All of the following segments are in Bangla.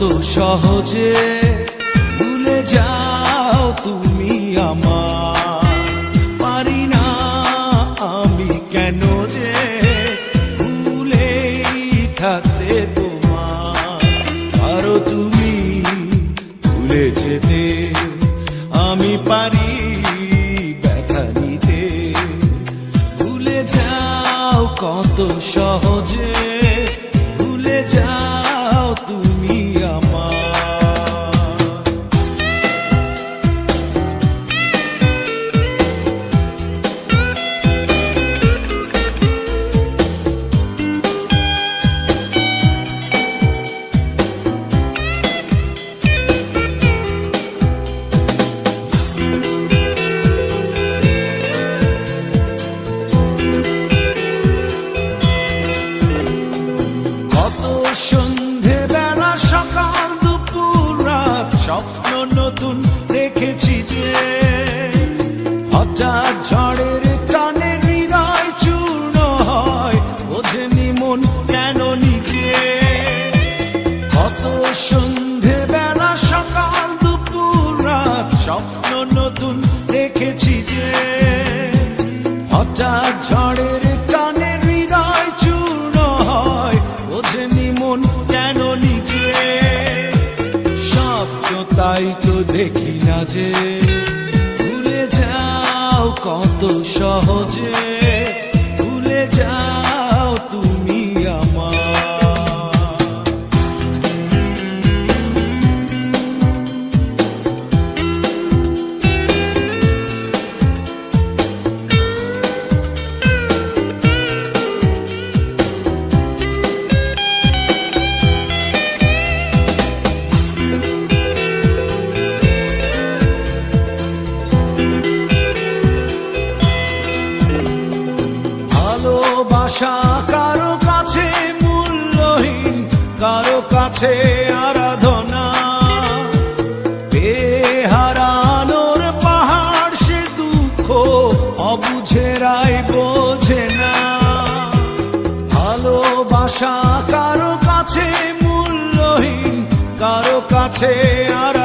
কত সহজে ভুলে যাও তুমি আমার। পারি না আমি কেন যে ভুলেই থাকতে তোমার। আরও তুমি ভুলে যেতে আমি পারি ব্যথা নিতে। ভুলে যাও কত সহজে হঠাৎ ঝড়ের কানে হৃদয় চূর্ণ হয়, বোঝেনি মন কেন নিজে? স্বপ্ন তাই তো দেখি না যে, ভুলে যাও কত সহজে। কাছে আরাধনা। বেহারানোর পাহাড়, সে দুঃখ অবুঝেরাই বোঝে না। ভালোবাসা কারও কাছে মূল্যহীন, কারও কাছে আরাধনা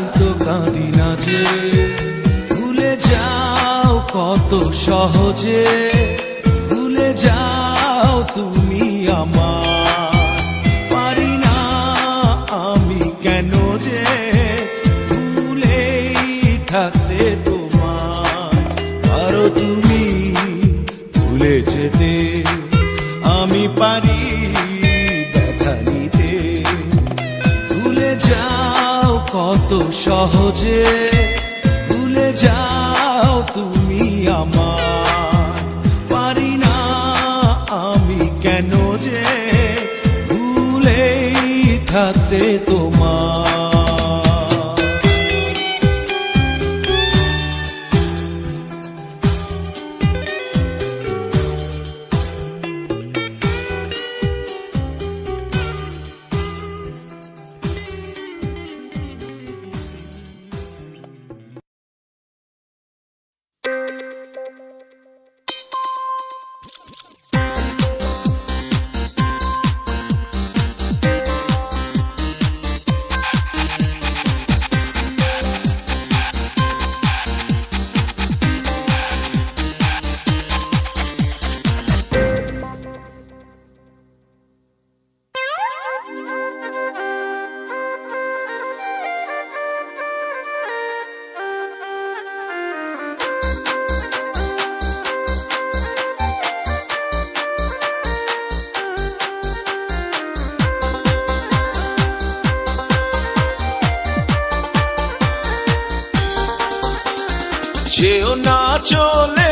তাই তো কাঁদি না যে। ভুলে যাও কত সহজে। ভুলে যাও তুমি আমার। পারি না আমি কেন যে ভুলেই থাকতে তোমার আরও তুমি ভুলে যেতে। কত সহজে ভুলে যাও তুমি আমার পারি না আমি কেন যে ভুলেই থাকতে তোমার যেও না চলে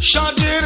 Şadir